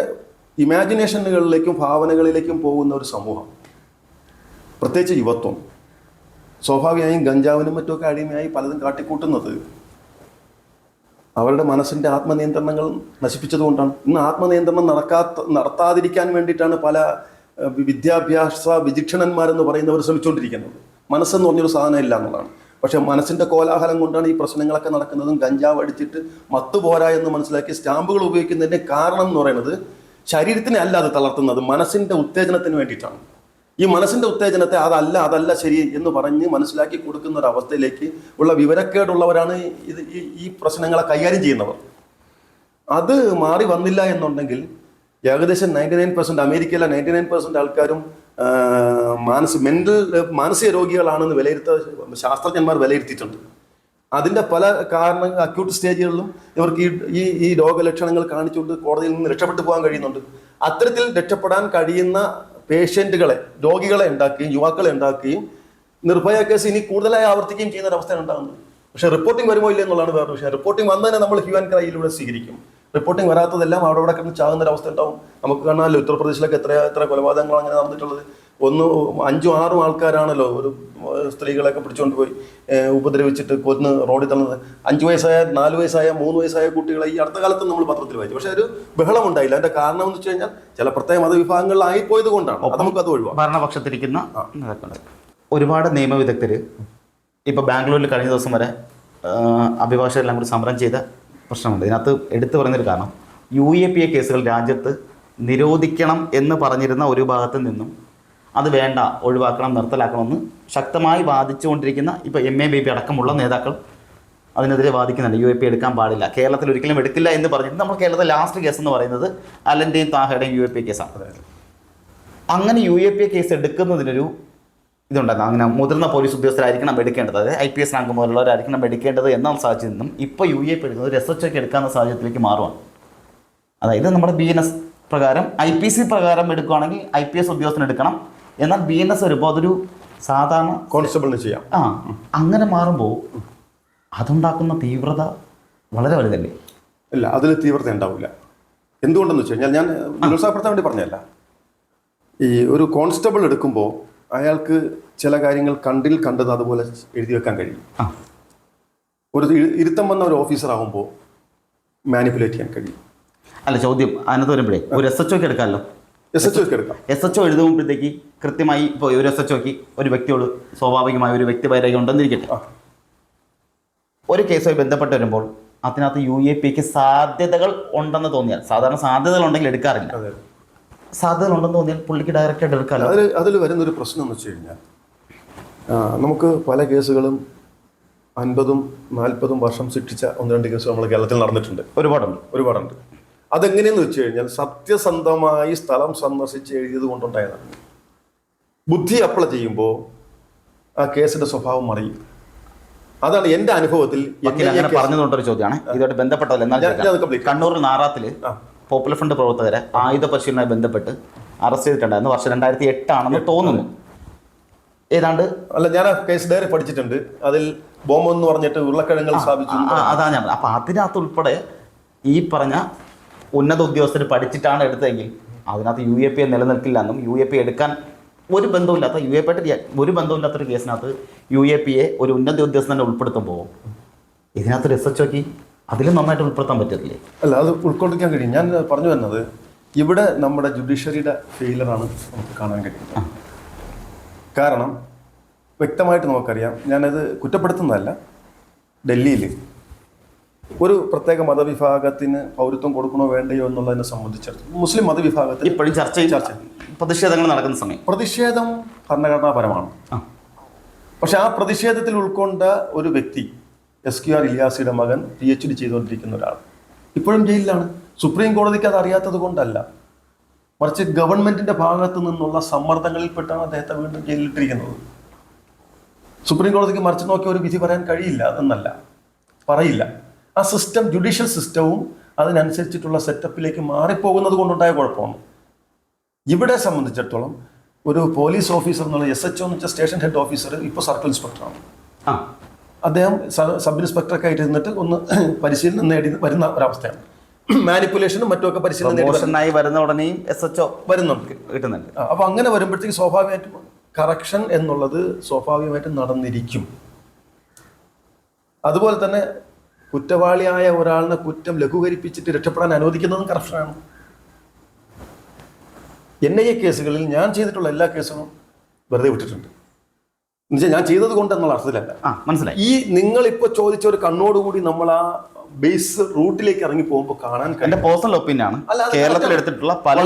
ഇമാജിനേഷനുകളിലേക്കും ഭാവനകളിലേക്കും പോകുന്ന ഒരു സമൂഹം. പ്രത്യേകിച്ച് യുവത്വം. സ്വാഭാവികമായും ഗഞ്ചാവിനും മറ്റുമൊക്കെ അടിമയായി പലതും കാട്ടിക്കൂട്ടുന്നത് അവരുടെ മനസ്സിന്റെ ആത്മനിയന്ത്രണങ്ങൾ നശിപ്പിച്ചതുകൊണ്ടാണ്. ഇന്ന് ആത്മനിയന്ത്രണം നടക്കാത്ത നടത്താതിരിക്കാൻ വേണ്ടിയിട്ടാണ് പല വിദ്യാഭ്യാസ വിചിക്ഷണന്മാരെന്ന് പറയുന്നവർ ശ്രമിച്ചുകൊണ്ടിരിക്കുന്നത്. മനസ്സെന്ന് പറഞ്ഞൊരു സാധനം ഇല്ല എന്നുള്ളതാണ്. പക്ഷേ മനസ്സിന്റെ കോലാഹലം കൊണ്ടാണ് ഈ പ്രശ്നങ്ങളൊക്കെ നടക്കുന്നതും ഗഞ്ചാവ് അടിച്ചിട്ട് മത്തുപോരാ എന്ന് മനസ്സിലാക്കി സ്റ്റാമ്പുകൾ ഉപയോഗിക്കുന്നതിന്റെ കാരണം എന്ന് പറയുന്നത് ശരീരത്തിനെ അല്ല അത് തളർത്തുന്നത് മനസ്സിന്റെ ഉത്തേജനത്തിന് വേണ്ടിയിട്ടാണ്. ഈ മനസ്സിന്റെ ഉത്തേജനത്തെ അതല്ല അതല്ല ശരി എന്ന് പറഞ്ഞ് മനസ്സിലാക്കി കൊടുക്കുന്ന ഒരു അവസ്ഥയിലേക്ക് ഉള്ള വിവരക്കേടുള്ളവരാണ് ഇത് ഈ ഈ പ്രശ്നങ്ങളെ കൈകാര്യം ചെയ്യുന്നവർ. അത് മാറി വന്നില്ല എന്നുണ്ടെങ്കിൽ ഏകദേശം നയന്റി നയൻ പെർസെന്റ് അമേരിക്കയിലെ നയന്റി നയൻ പെർസെന്റ് ആൾക്കാരും മാനസിക മാനസ മെന്റൽ മാനസിക രോഗികളാണെന്ന് വിലയിരുത്ത ശാസ്ത്രജ്ഞന്മാർ വിലയിരുത്തിയിട്ടുണ്ട്. അതിന്റെ പല കാരണങ്ങൾ അക്യൂട്ട് സ്റ്റേജുകളിലും ഇവർക്ക് ഈ ഈ രോഗലക്ഷണങ്ങൾ കാണിച്ചുകൊണ്ട് കോടതിയിൽ നിന്ന് രക്ഷപ്പെട്ടു പോകാൻ കഴിയുന്നുണ്ട്. അത്തരത്തിൽ രക്ഷപ്പെടാൻ കഴിയുന്ന പേഷ്യന്റുകളെ രോഗികളെ ഉണ്ടാക്കുകയും യുവാക്കളെ ഉണ്ടാക്കുകയും നിർഭയ കേസ് ഇനി കൂടുതലായി ആവർത്തിക്കുകയും ചെയ്യുന്ന ഒരവസ്ഥയാണ് ഉണ്ടാകുന്നത്. പക്ഷേ റിപ്പോർട്ടിംഗ് വരുമോ ഇല്ല എന്നുള്ളതാണ് വേറെ വിഷയം. റിപ്പോർട്ടിംഗ് വന്നതിനെ നമ്മൾ ഹ്യൂ ആൻഡ് ക്രൈയിലൂടെ സ്വീകരിക്കും. റിപ്പോർട്ടിംഗ് വരാത്തതെല്ലാം അവിടെ അവിടെ കിടന്ന് ചാകുന്ന ഒരു അവസ്ഥ ഉണ്ടാവും. നമുക്ക് കാണാമല്ലോ ഉത്തർപ്രദേശിലൊക്കെ എത്ര എത്ര കൊലപാതകങ്ങൾ അങ്ങനെ നടന്നിട്ടുള്ളത്. ഒന്ന് അഞ്ചും ആറും ആൾക്കാരാണല്ലോ ഒരു സ്ത്രീകളെയൊക്കെ പിടിച്ചുകൊണ്ട് പോയി ഉപദ്രവിച്ചിട്ട് കൊന്ന് റോഡിൽ തന്നത്. അഞ്ചു വയസ്സായ നാല് വയസ്സായ മൂന്ന് വയസ്സായ കുട്ടികളെ ഈ അടുത്ത കാലത്ത് നമ്മൾ പത്രത്തിൽ വായിച്ചു. പക്ഷേ ഒരു ബഹളം ഉണ്ടായില്ല. അതിന്റെ കാരണം എന്ന് വെച്ച് കഴിഞ്ഞാൽ ചില പ്രത്യേക മതവിഭാഗങ്ങളിലായി പോയത് കൊണ്ടാണ്. അത് നമുക്കത് ഒഴിവാക്കാം. ഭരണപക്ഷത്തിരിക്കുന്ന ഒരുപാട് നിയമവിദഗ്ധർ ഇപ്പോൾ ബാംഗ്ലൂരിൽ കഴിഞ്ഞ ദിവസം വരെ അഭിഭാഷകരെല്ലാം കൂടി സമരം ചെയ്ത പ്രശ്നമുണ്ട്. ഇതിനകത്ത് എടുത്തു പറഞ്ഞൊരു കാരണം യു എ പി എ കേസുകൾ രാജ്യത്ത് നിരോധിക്കണം എന്ന് പറഞ്ഞിരുന്ന ഒരു ഭാഗത്ത് നിന്നും അത് വേണ്ട ഒഴിവാക്കണം നിർത്തലാക്കണമെന്ന് ശക്തമായി വാദിച്ചുകൊണ്ടിരിക്കുന്ന ഇപ്പോൾ എം എ ബി പി അടക്കമുള്ള നേതാക്കൾ അതിനെതിരെ വാദിക്കുന്നുണ്ട്. യു എ പി എടുക്കാൻ പാടില്ല. കേരളത്തിൽ ഒരിക്കലും എടുക്കില്ല എന്ന് പറഞ്ഞിട്ട് നമ്മൾ കേരളത്തിലെ ലാസ്റ്റ് കേസ് എന്ന് പറയുന്നത് അലന്റെയും താഹയുടെയും യു എ പി കേസാണ്. അങ്ങനെ യു എ പി കേസ് എടുക്കുന്നതിനൊരു ഇതുണ്ടായിരുന്നു. അങ്ങനെ മുതിർന്ന പോലീസ് ഉദ്യോഗസ്ഥരായിരിക്കണം എടുക്കേണ്ടത്. അതായത് ഐ പി എസ് റാങ്ക് മുതലുള്ളവരായിരിക്കണം എടുക്കേണ്ടത് എന്ന സാഹചര്യത്തിൽ നിന്നും ഇപ്പോൾ യു എ പി എടുക്കുന്നത് എസ് എച്ച് ഒക്കെ എടുക്കാവുന്ന സാഹചര്യത്തിലേക്ക് മാറുവാണ്. അതായത് നമ്മുടെ ബി എൻ എസ് പ്രകാരം ഐ പി സി പ്രകാരം എടുക്കുകയാണെങ്കിൽ ഐ പി എസ് ഉദ്യോഗസ്ഥന് എടുക്കണം. എന്നാൽ ബി എൻ എസ് വരുമ്പോൾ അതൊരു സാധാരണ കോൺസ്റ്റബിളിന് ചെയ്യാം. ആ അങ്ങനെ മാറുമ്പോൾ അതുണ്ടാക്കുന്ന തീവ്രത വളരെ വലുതല്ലേ? ഇല്ല അതിൽ തീവ്രത ഉണ്ടാവില്ല. എന്തുകൊണ്ടെന്ന് വെച്ച് കഴിഞ്ഞാൽ ഞാൻ നിരുത്സാഹപ്പെടുത്താൻ വേണ്ടി പറഞ്ഞല്ല ഈ ഒരു കോൺസ്റ്റബിൾ എടുക്കുമ്പോൾ അയാൾക്ക് ചില കാര്യങ്ങൾ കണ്ടിൽ കണ്ടത് അതുപോലെ എഴുതി വെക്കാൻ കഴിയും. ഒരു ഇരു- ഇരുത്തം വന്ന ഒരു ഓഫീസർ ആകുമ്പോൾ മാനിപ്പുലേറ്റ് ചെയ്യാൻ കഴിയും. അല്ല ചോദ്യം അതിനകത്ത് വരുമ്പോഴേ ഒരു എസ് എച്ച് ഒക്കെ എടുക്കാമല്ലോ. എസ് എച്ച് ഒ എഴുതുമ്പോഴത്തേക്ക് കൃത്യമായി ഇപ്പോൾ ഒരു എസ് എച്ച് ഒക്ക് ഒരു വ്യക്തിയോട് സ്വാഭാവികമായ ഒരു വ്യക്തി വൈരാഗ്യം ഉണ്ടെന്നിരിക്കട്ടെ. ഒരു കേസുമായി ബന്ധപ്പെട്ട് വരുമ്പോൾ അതിനകത്ത് യു എ പിക്ക് സാധ്യതകൾ ഉണ്ടെന്ന് തോന്നിയാൽ സാധാരണ സാധ്യതകൾ ഉണ്ടെങ്കിൽ എടുക്കാറില്ല. സാധ്യതകൾ ഉണ്ടെന്ന് തോന്നിയാൽ പുള്ളിക്ക് ഡയറക്റ്റായിട്ട് എടുക്കാമല്ലോ. അതിൽ അതിൽ വരുന്നൊരു പ്രശ്നം എന്ന് വെച്ച് കഴിഞ്ഞാൽ നമുക്ക് പല കേസുകളും അൻപതും നാൽപ്പതും വർഷം ശിക്ഷിച്ച ഒന്ന് രണ്ട് കേസുകൾ നമ്മൾ കേരളത്തിൽ നടന്നിട്ടുണ്ട്. ഒരുപാടുണ്ട്. ഒരുപാടുണ്ട്. അതെങ്ങനെയെന്ന് വെച്ച് കഴിഞ്ഞാൽ സത്യസന്ധമായി സ്ഥലം സന്ദർശിച്ച് എഴുതിയത് കൊണ്ടുണ്ടായതാണ്. ബുദ്ധി അപ്ലൈ ചെയ്യുമ്പോൾ ആ കേസിന്റെ സ്വഭാവം മറിയും അതാണ് എന്റെ അനുഭവത്തിൽ അങ്ങനെ പറഞ്ഞതുകൊണ്ടൊരു ചോദ്യമാണ്. ഇതുമായിട്ട് ബന്ധപ്പെട്ടതല്ല എന്നാൽ. കണ്ണൂർ നാറാത്തിൽ പോപ്പുലർ ഫ്രണ്ട് പ്രവർത്തകരെ ആയുധ പരിശീലനവുമായി ബന്ധപ്പെട്ട് അറസ്റ്റ് ചെയ്തിട്ടുണ്ടായിരുന്നു. വർഷം രണ്ടായിരത്തി എട്ടാണെന്ന് തോന്നുന്നു. ഏതാണ്ട് അല്ല ഞാൻ കേസ് ഡയറി പഠിച്ചിട്ടുണ്ട്. അതിൽ ബോംബെന്ന് പറഞ്ഞിട്ട് ഉരുളക്കിഴങ്ങൾ സ്ഥാപിച്ചു അതാ ഞാൻ അപ്പൊ അതിനകത്ത് ഉൾപ്പെടെ ഈ പറഞ്ഞ ഉന്നത ഉദ്യോഗസ്ഥർ പഠിച്ചിട്ടാണ് എടുത്തതെങ്കിൽ അതിനകത്ത് യു എ പി നിലനിൽക്കില്ല എന്നും യു എ പി എടുക്കാൻ ഒരു ബന്ധമില്ലാത്ത യു എ പി ആയിട്ട് ഒരു ബന്ധമില്ലാത്തൊരു കേസിനകത്ത് യു എ പിയെ ഒരു ഉന്നത ഉദ്യോഗസ്ഥൻ തന്നെ ഉൾപ്പെടുത്തുമ്പോൾ ഇതിനകത്ത് റിസർച്ച് നോക്കി അതിലും നന്നായിട്ട് ഉൾപ്പെടുത്താൻ പറ്റത്തില്ലേ? അല്ല അത് ഉൾക്കൊള്ളിക്കാൻ കഴിയും. ഞാൻ പറഞ്ഞു വന്നത് ഇവിടെ നമ്മുടെ ജുഡീഷ്യറിയുടെ ഫെയിലറാണ് നമുക്ക് കാണാൻ കഴിയുന്നത്. കാരണം വ്യക്തമായിട്ട് നമുക്കറിയാം ഞാനത് കുറ്റപ്പെടുത്തുന്നതല്ല. ഡൽഹിയിൽ ഒരു പ്രത്യേക മതവിഭാഗത്തിന് പൗരത്വം കൊടുക്കണോ വേണ്ടയോ എന്നുള്ളതിനെ സംബന്ധിച്ചിടത്തോളം മുസ്ലിം മതവിഭാഗത്തിന് ഇപ്പോഴും ചർച്ച ചർച്ച. പ്രതിഷേധങ്ങൾ നടക്കുന്ന സമയം. പ്രതിഷേധം ഭരണഘടനാപരമാണ്. പക്ഷെ ആ പ്രതിഷേധത്തിൽ ഉൾക്കൊണ്ട ഒരു വ്യക്തി എസ് കെ ആർ ഇലിയാസിയുടെ മകൻ പി എച്ച് ഡി ചെയ്തുകൊണ്ടിരിക്കുന്ന ഒരാൾ ഇപ്പോഴും ജയിലിലാണ്. സുപ്രീം കോടതിക്ക് അത് അറിയാത്തത് കൊണ്ടല്ല. മറിച്ച് ഗവൺമെന്റിന്റെ ഭാഗത്തു നിന്നുള്ള സമ്മർദ്ദങ്ങളിൽപ്പെട്ടാണ് അദ്ദേഹത്തെ വീണ്ടും ജയിലിലിട്ടിരിക്കുന്നത്. സുപ്രീം കോടതിക്ക് മറിച്ച് നോക്കി ഒരു വിധി പറയാൻ കഴിയില്ല എന്നല്ല പറയില്ല. ആ സിസ്റ്റം ജുഡീഷ്യൽ സിസ്റ്റവും അതിനനുസരിച്ചിട്ടുള്ള സെറ്റപ്പിലേക്ക് മാറിപ്പോകുന്നത് കൊണ്ടുണ്ടായ കുഴപ്പമാണ്. ഇവിടെ സംബന്ധിച്ചിടത്തോളം ഒരു പോലീസ് ഓഫീസർ എന്നുള്ള എസ് എച്ച് എന്ന് വെച്ചാൽ സ്റ്റേഷൻ ഹെഡ് ഓഫീസർ ഇപ്പോൾ സർക്കിൾ ഇൻസ്പെക്ടറാണ് ആ. അദ്ദേഹം സബ് ഇൻസ്പെക്ടറൊക്കെ ആയിട്ട് ഇരുന്നിട്ട് ഒന്ന് പരിശീലനം നേടി വരുന്ന ഒരവസ്ഥയാണ്. മാനിപ്പുലേഷനും മറ്റുമൊക്കെ പരിശീലനം വരുന്ന ഉടനെയും എസ് എച്ച് ഒ വരുന്നുണ്ട്. കിട്ടുന്നുണ്ട്. അപ്പോൾ അങ്ങനെ വരുമ്പോഴത്തേക്ക് സ്വാഭാവികമായിട്ടും കറക്ഷൻ എന്നുള്ളത് സ്വാഭാവികമായിട്ടും നടന്നിരിക്കും. അതുപോലെ തന്നെ കുറ്റവാളിയായ ഒരാളിനെ കുറ്റം ലഘൂകരിപ്പിച്ചിട്ട് രക്ഷപ്പെടാൻ അനുവദിക്കുന്നതും കറപ്ഷനാണ് എൻ ഐ എ കേസുകളിൽ ഞാൻ ചെയ്തിട്ടുള്ള എല്ലാ കേസുകളും വെറുതെ വിട്ടിട്ടുണ്ട്. എന്നുവെച്ചാൽ ഞാൻ ചെയ്തത് കൊണ്ട് എന്നുള്ള അർത്ഥത്തിലല്ല. മനസ്സിലായി. ഈ നിങ്ങൾ ഇപ്പോൾ ചോദിച്ച ഒരു കണ്ണോടുകൂടി നമ്മൾ ആ ബേസ് റൂട്ടിലേക്ക് ഇറങ്ങി പോകുമ്പോൾ കാണാൻ എന്റെ പേഴ്സണൽ ഒപ്പീനിയൻ ആണ്. കേരളത്തിൽ. എടുത്തിട്ടുള്ള പല.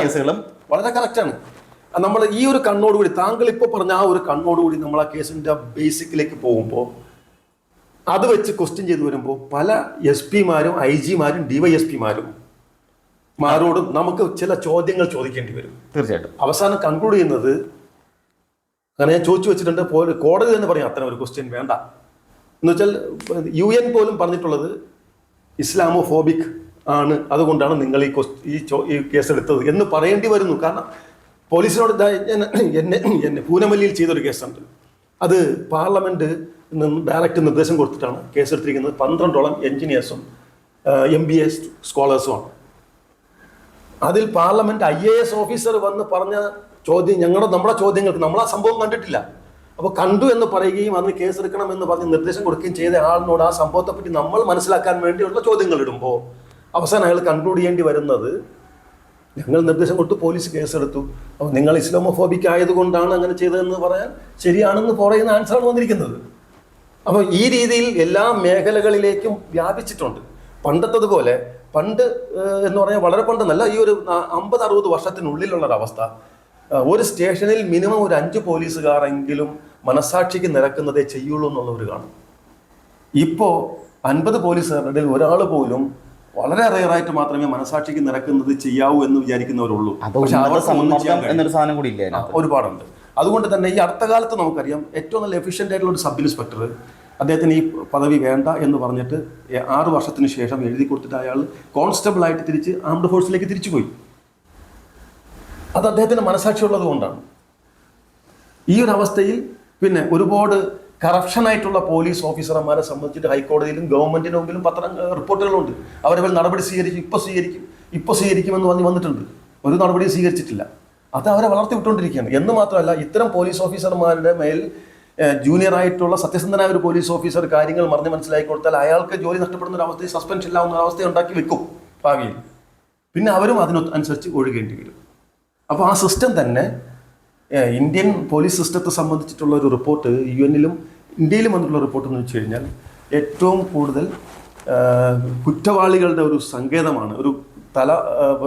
കേസുകളും വളരെ കറക്റ്റാണ് നമ്മൾ ഈ ഒരു കണ്ണോടുകൂടി താങ്കൾ ഇപ്പോൾ പറഞ്ഞ ആ ഒരു കണ്ണോടുകൂടി നമ്മൾ ആ കേസിന്റെ ബേസിക്കിലേക്ക് പോകുമ്പോൾ അത് വെച്ച് ക്വസ്റ്റ്യൻ ചെയ്തു വരുമ്പോൾ പല എസ് പിമാരും ഐ ജിമാരും ഡിവൈഎസ് പിമാരും മാരോടും നമുക്ക് ചില ചോദ്യങ്ങൾ ചോദിക്കേണ്ടി വരും. തീർച്ചയായിട്ടും. അവസാനം കൺക്ലൂഡ് ചെയ്യുന്നത് അങ്ങനെ ഞാൻ ചോദിച്ചു വെച്ചിട്ടുണ്ട് പോലെ കോടതി തന്നെ പറയും അത്തരം ഒരു ക്വസ്റ്റ്യൻ വേണ്ട. എന്ന് വെച്ചാൽ യു എൻ പോലും പറഞ്ഞിട്ടുള്ളത് ഇസ്ലാമോ ഫോബിക് ആണ്. അതുകൊണ്ടാണ് നിങ്ങൾ ഈ ഈ ഈ കേസ് എടുത്തത് എന്ന് പറയേണ്ടി വരുന്നു. കാരണം പോലീസിനോട് ഞാൻ എന്നെ എന്നെ പൂനമല്ലിയിൽ ചെയ്തൊരു കേസുണ്ട്. അത് പാർലമെന്റ് നിന്ന് ഡയറക്റ്റ് നിർദ്ദേശം കൊടുത്തിട്ടാണ് കേസ് എടുത്തിരിക്കുന്നത് പന്ത്രണ്ടോളം എഞ്ചിനീയേഴ്സും എം ബി എസ് സ്കോളേഴ്സുമാണ് അതിൽ parliament I A S officer വന്ന് പറഞ്ഞ ചോദ്യം ഞങ്ങളുടെ നമ്മുടെ ചോദ്യങ്ങൾക്ക് നമ്മൾ ആ സംഭവം കണ്ടിട്ടില്ല. അപ്പോൾ കണ്ടു എന്ന് പറയുകയും അതിന് കേസെടുക്കണം എന്ന് പറഞ്ഞ് നിർദ്ദേശം കൊടുക്കുകയും ചെയ്ത ആളിനോട് ആ സംഭവത്തെ പറ്റി നമ്മൾ മനസ്സിലാക്കാൻ വേണ്ടിയുള്ള ചോദ്യങ്ങൾ ഇടുമ്പോൾ അവസാനം അയാൾ കൺക്ലൂഡ് ചെയ്യേണ്ടി വരുന്നത് ഞങ്ങൾ നിർദ്ദേശം കൊടുത്ത് പോലീസ് കേസെടുത്തു. അപ്പോൾ നിങ്ങൾ ഇസ്ലാമോഫോബിക് ആയതുകൊണ്ടാണ് അങ്ങനെ ചെയ്തതെന്ന് പറയാൻ ശരിയാണെന്ന് പറയുന്ന ആൻസറാണ് വന്നിരിക്കുന്നത്. അപ്പോൾ ഈ രീതിയിൽ എല്ലാ മേഖലകളിലേക്കും വ്യാപിച്ചിട്ടുണ്ട്. പണ്ടത്തതുപോലെ പണ്ട് എന്ന് പറഞ്ഞാൽ വളരെ പണ്ടെന്നല്ല ഈ ഒരു അമ്പത് അറുപത് വർഷത്തിനുള്ളിലുള്ള ഒരു അവസ്ഥ. ഒരു സ്റ്റേഷനിൽ മിനിമം ഒരു അഞ്ച് പോലീസുകാരെങ്കിലും മനസാക്ഷിക്ക് നിരക്കുന്നതേ ചെയ്യുള്ളൂ എന്നുള്ളവർ കാണും. ഇപ്പോൾ അൻപത് പോലീസുകാരുടെ ഒരാൾ പോലും വളരെ റെയറായിട്ട് മാത്രമേ മനസാക്ഷിക്ക് നിരക്കുന്നത് ചെയ്യാവൂ എന്ന് വിചാരിക്കുന്നവരുള്ളൂ. എന്നൊരു സാധനം കൂടി ഇല്ല. ഒരുപാടുണ്ട്. അതുകൊണ്ട് തന്നെ ഈ അടുത്ത കാലത്ത് നമുക്കറിയാം ഏറ്റവും നല്ല എഫിഷ്യന്റ് ആയിട്ടുള്ള ഒരു സബ് ഇൻസ്പെക്ടർ അദ്ദേഹത്തിന് ഈ പദവി വേണ്ട എന്ന് പറഞ്ഞിട്ട് ആറു വർഷത്തിന് ശേഷം എഴുതി കൊടുത്തിട്ട് അയാൾ കോൺസ്റ്റബിളായിട്ട് തിരിച്ച് ആംഡ് ഫോഴ്സിലേക്ക് തിരിച്ചു പോയി അത് അദ്ദേഹത്തിന് മനസാക്ഷിയുള്ളത് കൊണ്ടാണ്. ഈ ഒരു അവസ്ഥയിൽ പിന്നെ ഒരുപാട് കറപ്ഷനായിട്ടുള്ള പോലീസ് ഓഫീസർമാരെ സംബന്ധിച്ചിട്ട് ഹൈക്കോടതിയിലും ഗവൺമെന്റിന് മുമ്പിലും പത്ര റിപ്പോർട്ടുകളുണ്ട്. അവരവർ നടപടി സ്വീകരിക്കും ഇപ്പോൾ സ്വീകരിക്കും ഇപ്പോൾ സ്വീകരിക്കുമെന്ന് പറഞ്ഞ് വന്നിട്ടുണ്ട്. ഒരു നടപടിയും സ്വീകരിച്ചിട്ടില്ല. അത് അവരെ വളർത്തി വിട്ടുകൊണ്ടിരിക്കുകയാണ് എന്ന് മാത്രമല്ല ഇത്തരം പോലീസ് ഓഫീസർമാരുടെ മേൽ ജൂനിയർ ആയിട്ടുള്ള സത്യസന്ധനായ ഒരു പോലീസ് ഓഫീസർ കാര്യങ്ങൾ മറിഞ്ഞ് മനസ്സിലാക്കി കൊടുത്താൽ അയാൾക്ക് ജോലി നഷ്ടപ്പെടുന്ന ഒരു അവസ്ഥയിൽ സസ്പെൻഷൻ ഇല്ലാവുന്ന ഒരു അവസ്ഥ ഉണ്ടാക്കി വെക്കും ഭാവിയിൽ. പിന്നെ അവരും അതിന് അനുസരിച്ച് ഒഴുകേണ്ടി വരും. അപ്പോൾ ആ സിസ്റ്റം തന്നെ ഇന്ത്യൻ പോലീസ് സിസ്റ്റത്തെ സംബന്ധിച്ചിട്ടുള്ള ഒരു റിപ്പോർട്ട് യു എന്നിലും ഇന്ത്യയിലും വന്നിട്ടുള്ള റിപ്പോർട്ട് എന്ന് വെച്ച് കഴിഞ്ഞാൽ ഏറ്റവും കൂടുതൽ കുറ്റവാളികളുടെ ഒരു സങ്കേതമാണ്. ഒരു തല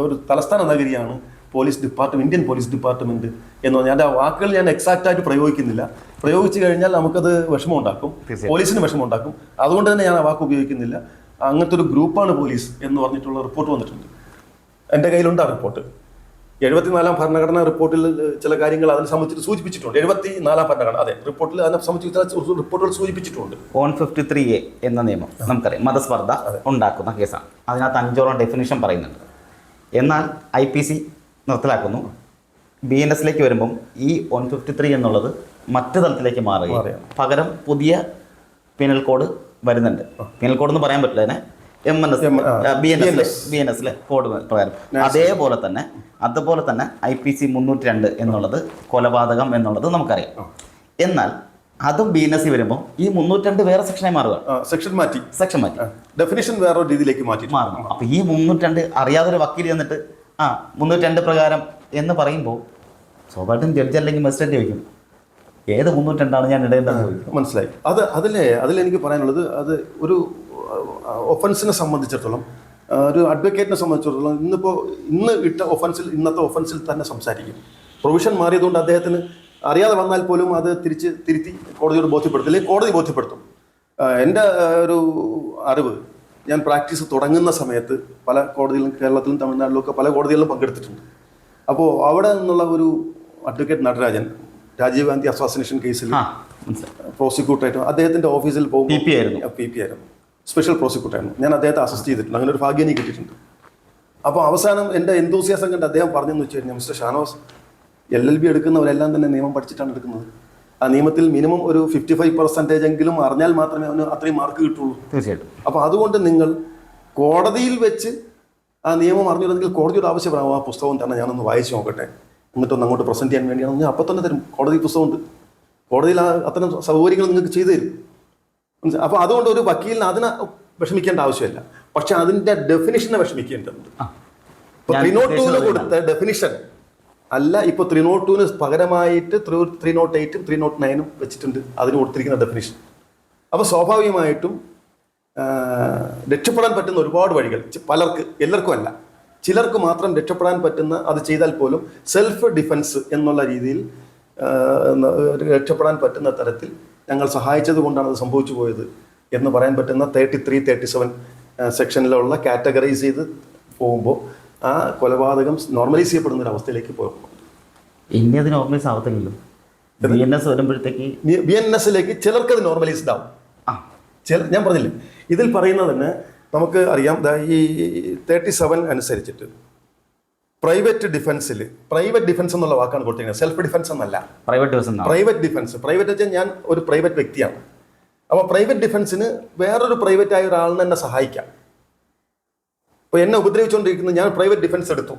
ഒരു തലസ്ഥാന നഗരിയാണ് police department Indian police department എന്ന് പറഞ്ഞാൽ എന്റെ വാക്കുകൾ ഞാൻ എക്സാക്റ്റ് ആയിട്ട് പ്രയോഗിക്കുന്നില്ല. പ്രയോഗിച്ചു കഴിഞ്ഞാൽ നമുക്കത് വിഷമം ഉണ്ടാക്കും തീർച്ചയായും. പോലീസിന് വിഷമം ഉണ്ടാക്കും അതുകൊണ്ട് തന്നെ ഞാൻ ആ വാക്ക് ഉപയോഗിക്കുന്നില്ല. അങ്ങനത്തെ ഒരു ഗ്രൂപ്പാണ് പോലീസ് എന്ന് പറഞ്ഞിട്ടുള്ള റിപ്പോർട്ട് വന്നിട്ടുണ്ട്. എന്റെ കയ്യിലുണ്ട് ആ റിപ്പോർട്ട്. എഴുപത്തിനാലാം ഭരണഘടനാ റിപ്പോർട്ടിൽ ചില കാര്യങ്ങൾ അതിനെ സംബന്ധിച്ച് സൂചിപ്പിച്ചിട്ടുണ്ട്. എഴുപത്തി നാലാം ഭരണഘടന അതെ റിപ്പോർട്ടിൽ അതിനെ സംബന്ധിച്ച് ചില റിപ്പോർട്ടുകൾ സൂചിപ്പിച്ചിട്ടുണ്ട്. വൺ ഫിഫ്റ്റി ത്രീ എ എന്ന നിയമം നമുക്കറിയാം. മതസ്പർദ്ധ ഉണ്ടാക്കുന്ന കേസാണ്. അതിനകത്ത് അഞ്ചോളം ഡെഫിനിഷൻ പറയുന്നുണ്ട്. എന്നാൽ ഐ പി സി നിർത്തലാക്കുന്നു. ബി എൻ എസിലേക്ക് വരുമ്പം ഈ വൺ ഫിഫ്റ്റി ത്രീ എന്നുള്ളത് മറ്റു തലത്തിലേക്ക് മാറുകയും മാറുകയാണ്. പകരം പുതിയ പിനൽ കോഡ് വരുന്നുണ്ട്. പിനൽ കോഡ് എന്ന് പറയാൻ പറ്റില്ല അതിനെ. M N S B N S B N എസിലെ കോഡ് പ്രകാരം. അതേപോലെ തന്നെ അതുപോലെ തന്നെ ഐ പി സി മുന്നൂറ്റി രണ്ട് എന്നുള്ളത് കൊലപാതകം എന്നുള്ളത് നമുക്കറിയാം. എന്നാൽ അതും ബി എൻ എസ് സി വരുമ്പോൾ ഈ മുന്നൂറ്റി വേറെ സെക്ഷനായി മാറുക സെക്ഷൻ മാറ്റി. സെക്ഷൻ മാറ്റി. ഡെഫിനേഷൻ വേറൊരു രീതിയിലേക്ക് മാറ്റി മാറണം അപ്പൊ ഈ മുന്നൂറ്റി അറിയാതൊരു വക്കീൽ ചെന്നിട്ട് ആ മുന്നൂറ്റി രണ്ട് പ്രകാരം എന്ന് പറയുമ്പോൾ സ്വാഭാവികം ജഡ്ജ് അല്ലെങ്കിൽ മജിസ്ട്രേറ്റ് ചോദിക്കും ഏത് മുന്നൂറ്റാണ് ഞാൻ ഇടേണ്ടത് മനസ്സിലായി. അത് അതിലെ അതിലെനിക്ക് പറയാനുള്ളത് അത് ഒരു ഒഫൻസിനെ സംബന്ധിച്ചിടത്തോളം ഒരു അഡ്വക്കേറ്റിനെ സംബന്ധിച്ചിടത്തോളം ഇന്നിപ്പോൾ ഇന്ന് ഇട്ട ഒഫൻസിൽ ഇന്നത്തെ ഒഫൻസിൽ തന്നെ സംസാരിക്കും. പ്രൊവിഷൻ മാറിയതുകൊണ്ട് അദ്ദേഹത്തിന് അറിയാതെ വന്നാൽ പോലും അത് തിരിച്ച് തിരുത്തി കോടതിയോട് ബോധ്യപ്പെടുത്തും അല്ലെങ്കിൽ കോടതി ബോധ്യപ്പെടുത്തും. എന്റെ ഒരു അറിവ് ഞാൻ പ്രാക്ടീസ് തുടങ്ങുന്ന സമയത്ത് പല കോടതിയിലും കേരളത്തിലും തമിഴ്നാട്ടിലും ഒക്കെ പല കോടതികളിലും പങ്കെടുത്തിട്ടുണ്ട്. അപ്പോൾ അവിടെ നിന്നുള്ള ഒരു അഡ്വക്കേറ്റ് നടരാജൻ രാജീവ് ഗാന്ധി അസാസിനേഷൻ കേസിൽ പ്രോസിക്യൂട്ടറായിട്ട് അദ്ദേഹത്തിന്റെ ഓഫീസിൽ പി പി ആയിരുന്നു. പി പി ആയിരുന്നു. സ്പെഷ്യൽ പ്രോസിക്യൂട്ടറായിരുന്നു ഞാൻ അദ്ദേഹത്തെ അസിസ്റ്റ് ചെയ്തിട്ടുണ്ട്. അങ്ങനെ ഒരു ഭാഗ്യം എനിക്ക് കിട്ടിയിട്ടുണ്ട്. അപ്പോൾ അവസാനം എന്റെ എന്തൂസിയാസം കണ്ട് അദ്ദേഹം പറഞ്ഞെന്ന് വെച്ച് കഴിഞ്ഞാൽ mister Shanos L L B എടുക്കുന്നവരെല്ലാം തന്നെ നിയമം പഠിച്ചിട്ടാണ് എടുക്കുന്നത്. ആ നിയമത്തിൽ മിനിമം ഒരു ഫിഫ്റ്റി ഫൈവ് പെർസെന്റേജ് എങ്കിലും അറിഞ്ഞാൽ മാത്രമേ അവന് അത്രയും മാർക്ക് കിട്ടുള്ളൂ. തീർച്ചയായിട്ടും. അപ്പോൾ അതുകൊണ്ട് നിങ്ങൾ കോടതിയിൽ വെച്ച് ആ നിയമം അറിഞ്ഞിരുന്നെങ്കിൽ കോടതിയുടെ ആവശ്യപ്പെടാം. ആ പുസ്തകം തന്നെ ഞാനൊന്ന് വായിച്ചു നോക്കട്ടെ. എന്നിട്ടൊന്ന് അങ്ങോട്ട് പ്രസന്റ് ചെയ്യാൻ വേണ്ടിയാണ്. ഞാൻ അപ്പോൾ തന്നെ തരും. കോടതി പുസ്തകമുണ്ട്. കോടതിയിൽ ആ അത്തരം സൗകര്യങ്ങൾ നിങ്ങൾക്ക് ചെയ്തു തരും. അപ്പോൾ അതുകൊണ്ട് ഒരു വക്കീലിന് അതിനെ വിഷമിക്കേണ്ട ആവശ്യമില്ല. പക്ഷെ അതിന്റെ ഡെഫിനിഷനെ വിഷമിക്കേണ്ടതുണ്ട്. കൊടുത്ത ഡെഫിനിഷൻ അല്ല ഇപ്പൊ ത്രീ നോട്ട് ടൂന് പകരമായിട്ട് ത്രീ നോട്ട് എയ്റ്റും ത്രീ നോട്ട് നയനും വെച്ചിട്ടുണ്ട്. അതിന് കൊടുത്തിരിക്കുന്ന ഡെഫിനിഷൻ അപ്പോൾ സ്വാഭാവികമായിട്ടും രക്ഷപ്പെടാൻ പറ്റുന്ന ഒരുപാട് വഴികൾ. പലർക്ക് എല്ലാവർക്കും അല്ല. ചിലർക്ക് മാത്രം രക്ഷപ്പെടാൻ പറ്റുന്ന അത് ചെയ്താൽ പോലും സെൽഫ് ഡിഫൻസ് എന്നുള്ള രീതിയിൽ രക്ഷപ്പെടാൻ പറ്റുന്ന തരത്തിൽ ഞങ്ങൾ സഹായിച്ചത് കൊണ്ടാണ് അത് സംഭവിച്ചു പോയത് എന്ന് പറയാൻ പറ്റുന്ന തേർട്ടി ത്രീ തേർട്ടി സെവൻ സെക്ഷനിലുള്ള കാറ്റഗറൈസ് ചെയ്ത് പോകുമ്പോൾ ആ കൊലപാതകം നോർമലൈസ് ചെയ്യപ്പെടുന്ന ഒരു അവസ്ഥയിലേക്ക് പോകും ഇനി അത് നോർമലൈസ് ആവത്തില്ലല്ലോ. ബി എൻ എസ് വരുമ്പോഴത്തേക്ക് ബി എൻ എസിലേക്ക് ചിലർക്ക് അത് നോർമലൈസ്ഡ് ആവും. ആ. ചില ഞാൻ പറഞ്ഞില്ലേ? ഇതിൽ പറയുന്നത് തന്നെ നമുക്ക് അറിയാം ഈ തേർട്ടി സെവൻ അനുസരിച്ചിട്ട് പ്രൈവറ്റ് ഡിഫൻസിൽ പ്രൈവറ്റ് ഡിഫൻസ് എന്നുള്ള വാക്കാണ് കൊടുത്തിരിക്കുന്നത്. സെൽഫ് ഡിഫൻസ് എന്നല്ല. Private defence private defence private വെച്ചാൽ ഞാൻ ഒരു പ്രൈവറ്റ് വ്യക്തിയാണ്. അപ്പോൾ പ്രൈവറ്റ് ഡിഫൻസിന് വേറൊരു പ്രൈവറ്റ് ആയ ഒരാളിനെ തന്നെ സഹായിക്കാം. അപ്പോൾ എന്നെ ഉപദ്രവിച്ചുകൊണ്ടിരിക്കുന്നത് ഞാൻ പ്രൈവറ്റ് ഡിഫൻസ് എടുത്തു.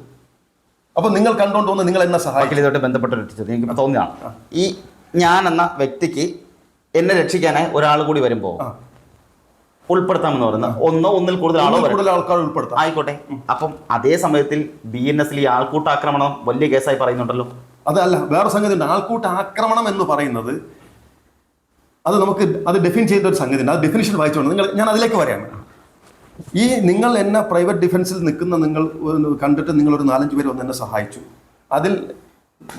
അപ്പോൾ നിങ്ങൾ കണ്ടുകൊണ്ട് വന്ന് നിങ്ങൾ എന്നെ സഹായിക്കും. വക്കീൽ ഇതുമായിട്ട് ബന്ധപ്പെട്ട ചോദ്യം എനിക്ക് തോന്നിയാണ് ഈ ഞാൻ എന്ന വ്യക്തിക്ക് എന്നെ രക്ഷിക്കാനായി ഒരാൾ കൂടി വരുമ്പോൾ ആ. ഉൾപ്പെടുത്താമെന്ന് പറയുന്നത് ഒന്നോ ഒന്നിൽ കൂടുതൽ ആളോ കൂടുതൽ ആൾക്കാർ ഉൾപ്പെടുത്താം. ആയിക്കോട്ടെ. അപ്പം അതേ സമയത്തിൽ ബി എൻ എസിൽ ഈ ആൾക്കൂട്ടാക്രമണം വലിയ കേസായി പറയുന്നുണ്ടല്ലോ. അതല്ല വേറെ സംഗതി ഉണ്ട്. ആൾക്കൂട്ട ആക്രമണം എന്ന് പറയുന്നത് അത് നമുക്ക് അത് ഡെഫിൻ ചെയ്ത ഒരു സംഗതി ഉണ്ട്. അത് ഡെഫിനിഷൻ വായിച്ചോണ്ട് നിങ്ങൾ ഞാൻ അതിലേക്ക് വരാണ് ഈ നിങ്ങൾ എന്നെ പ്രൈവറ്റ് ഡിഫൻസിൽ നിൽക്കുന്ന നിങ്ങൾ കണ്ടിട്ട് നിങ്ങളൊരു ഒരു നാലഞ്ച് പേര് വന്ന് എന്നെ സഹായിച്ചു. അതിൽ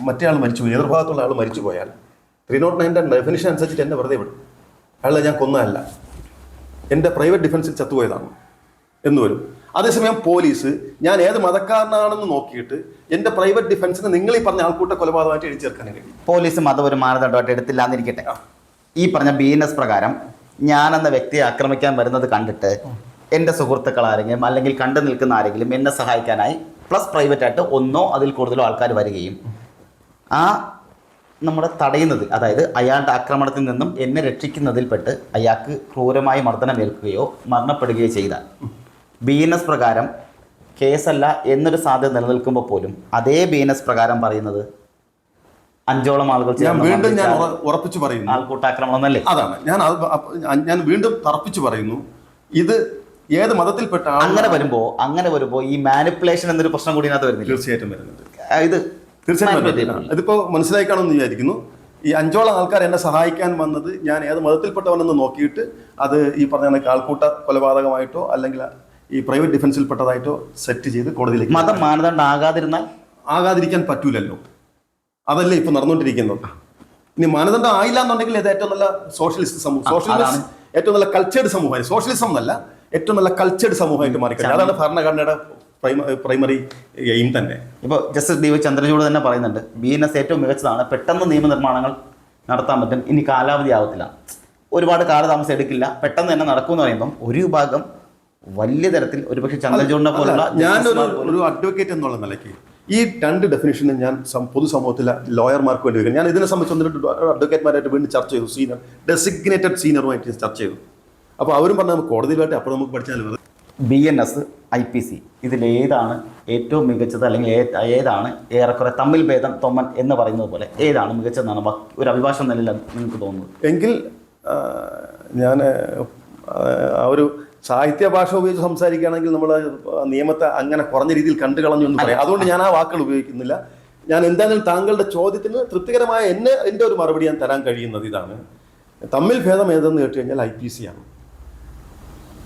മറ്റേ ആൾ മരിച്ചു പോയി എതിർഭാഗത്തുള്ള ആൾ മരിച്ചു പോയാൽ ത്രീ നോട്ട് നയന്റെ ഡെഫിനിഷൻ അനുസരിച്ചിട്ട് എന്നെ വെറുതെ വിടും. അയാളെ ഞാൻ കൊന്നതല്ല. എന്റെ പ്രൈവറ്റ് ഡിഫൻസിൽ ചത്തുപോയതാണ്. എന്ന് വരും. അതേസമയം പോലീസ് ഞാൻ ഏത് മതക്കാരനാണെന്ന് നോക്കിയിട്ട് എന്റെ പ്രൈവറ്റ് ഡിഫൻസിന് നിങ്ങൾ ഈ പറഞ്ഞ ആൾക്കൂട്ട കൊലപാതകമായിട്ട് എഴുതി ചേർക്കാൻ കഴിയും. പോലീസ് മതം ഒരു മാനദണ്ഡമായിട്ട് എടുത്തില്ല എന്നിരിക്കട്ടെ. ഈ പറഞ്ഞ ബി എൻ എസ് പ്രകാരം ഞാൻ എന്ന വ്യക്തിയെ ആക്രമിക്കാൻ വരുന്നത് കണ്ടിട്ട് എന്റെ സുഹൃത്തുക്കൾ ആരെങ്കിലും അല്ലെങ്കിൽ കണ്ടു നിൽക്കുന്ന ആരെങ്കിലും എന്നെ സഹായിക്കാനായി പ്ലസ് പ്രൈവറ്റ് ആയിട്ട് ഒന്നോ അതിൽ കൂടുതലോ ആൾക്കാർ വരികയും ആ നമ്മുടെ തടയുന്നത് അതായത് അയാളുടെ ആക്രമണത്തിൽ നിന്നും എന്നെ രക്ഷിക്കുന്നതിൽപ്പെട്ട് അയാൾക്ക് ക്രൂരമായി മർദ്ദനമേൽക്കുകയോ മരണപ്പെടുകയോ ചെയ്താൽ ബി എൻ എസ് പ്രകാരം കേസല്ല എന്നൊരു സാധ്യത നിലനിൽക്കുമ്പോൾ പോലും അതേ ബി എൻ എസ് പ്രകാരം പറയുന്നത് അഞ്ചോളം ആളുകൾ വീണ്ടും ഞാൻ ഉറപ്പിച്ചു പറയുന്നു. ആൾക്കൂട്ടാക്രമണം എന്നല്ലേ? അതാണ്. ഞാൻ ഞാൻ വീണ്ടും തറപ്പിച്ചു പറയുന്നു. ഇത് ഏത് മതത്തിൽപ്പെട്ട അങ്ങനെ വരുമ്പോ അങ്ങനെ വരുമ്പോ ഈ മാനിപ്പുലേഷൻ എന്നൊരു പ്രശ്നം കൂടി ഇതിനകത്ത് വരുന്നില്ല? തീർച്ചയായിട്ടും വരുന്നുണ്ട്. ഇത് തീർച്ചയായിട്ടും. ഇതിപ്പോ മനസ്സിലായി കാണുമെന്ന് വിചാരിക്കുന്നു. ഈ അഞ്ചോളം ആൾക്കാർ എന്നെ സഹായിക്കാൻ വന്നത് ഞാൻ ഏത് മതത്തിൽപ്പെട്ടവനെന്ന് നോക്കിയിട്ട് അത് ഈ പറഞ്ഞ കണക്ക് ആൾക്കൂട്ട കൊലപാതകമായിട്ടോ അല്ലെങ്കിൽ ഈ പ്രൈവറ്റ് ഡിഫൻസിൽപ്പെട്ടതായിട്ടോ സെറ്റ് ചെയ്ത് കോടതിയിലേക്ക് മതം മാനദണ്ഡം ആകാതിരുന്നാൽ? ആകാതിരിക്കാൻ പറ്റൂലല്ലോ. അതല്ലേ ഇപ്പൊ നടന്നുകൊണ്ടിരിക്കുന്നത് ഇനി മാനദണ്ഡം ആയില്ല എന്നുണ്ടെങ്കിൽ ഇത് ഏറ്റവും നല്ല സോഷ്യലിസ്റ്റ് സമൂഹം സോഷ്യലിസ്റ്റ്. ഏറ്റവും നല്ല കൾച്ചേർഡ് സമൂഹമായി സോഷ്യലിസം എന്നല്ല ഏറ്റവും നല്ല കൾച്ചേർഡ് സമൂഹമായിട്ട് മാറിക്കഴിഞ്ഞു. അതാണ് ഭരണഘടനയുടെ പ്രൈമറി എയിം തന്നെ. ഇപ്പോൾ ജസ്റ്റിസ് ഡി വൈ ചന്ദ്രചൂഡ് തന്നെ പറയുന്നുണ്ട് ബി എൻ എസ് ഏറ്റവും മികച്ചതാണ് പെട്ടെന്ന് നിയമനിർമ്മാണങ്ങൾ നടത്താൻ പറ്റും ഇനി കാലാവധി ആവത്തില്ല. ഒരുപാട് കാലതാമസം എടുക്കില്ല പെട്ടെന്ന് തന്നെ നടക്കുമെന്ന് പറയുമ്പം ഒരു വിഭാഗം വലിയ തരത്തിൽ ഒരുപക്ഷെ ചന്ദ്രചൂഡിനെ പോലുള്ള ഞാൻ ഞാനൊരു ഒരു അഡ്വക്കേറ്റ് എന്നുള്ള നിലയ്ക്ക് ഈ രണ്ട് ഡെഫിനേഷനും ഞാൻ പൊതുസമൂഹത്തിലെ ലോയർമാർക്ക് വേണ്ടി വരും. ഞാൻ ഇതിനെ സംബന്ധിച്ച് അഡ്വക്കേറ്റ്മാരായിട്ട് വീണ്ടും ചർച്ച ചെയ്തു സീനിയർ ഡെസിഗ്നേറ്റഡ് സീനിയറുമായിട്ട് ചർച്ച ചെയ്തു. അപ്പോൾ അവരും പറഞ്ഞാൽ നമുക്ക് കോടതിയിലായിട്ട് അപ്പോൾ നമുക്ക് പഠിച്ചാൽ മതി B N S I P C ഇതിലേതാണ് ഏറ്റവും മികച്ചത് അല്ലെങ്കിൽ ഏതാണ് ഏറെക്കുറെ തമ്മിൽ ഭേദം തൊമ്മൻ എന്ന് പറയുന്നത് പോലെ ഏതാണ് മികച്ചതെന്നാണ് ഒരു അഭിഭാഷം നിലയിൽ നിങ്ങൾക്ക് തോന്നുന്നത്? എങ്കിൽ ഞാൻ ആ ഒരു സാഹിത്യ ഭാഷ ഉപയോഗിച്ച് സംസാരിക്കുകയാണെങ്കിൽ നമ്മൾ നിയമത്തെ അങ്ങനെ കുറഞ്ഞ രീതിയിൽ കണ്ടു കളഞ്ഞു എന്ന് പറയാം. അതുകൊണ്ട് ഞാൻ ആ വാക്കുകൾ ഉപയോഗിക്കുന്നില്ല. ഞാൻ എന്തായാലും താങ്കളുടെ ചോദ്യത്തിന് തൃപ്തികരമായ എന്നെ എന്റെ ഒരു മറുപടി ഞാൻ തരാൻ കഴിയുന്നത് ഇതാണ്. തമ്മിൽ ഭേദം ഏതെന്ന് കേട്ട് കഴിഞ്ഞാൽ ഐ പി സി ആണ്.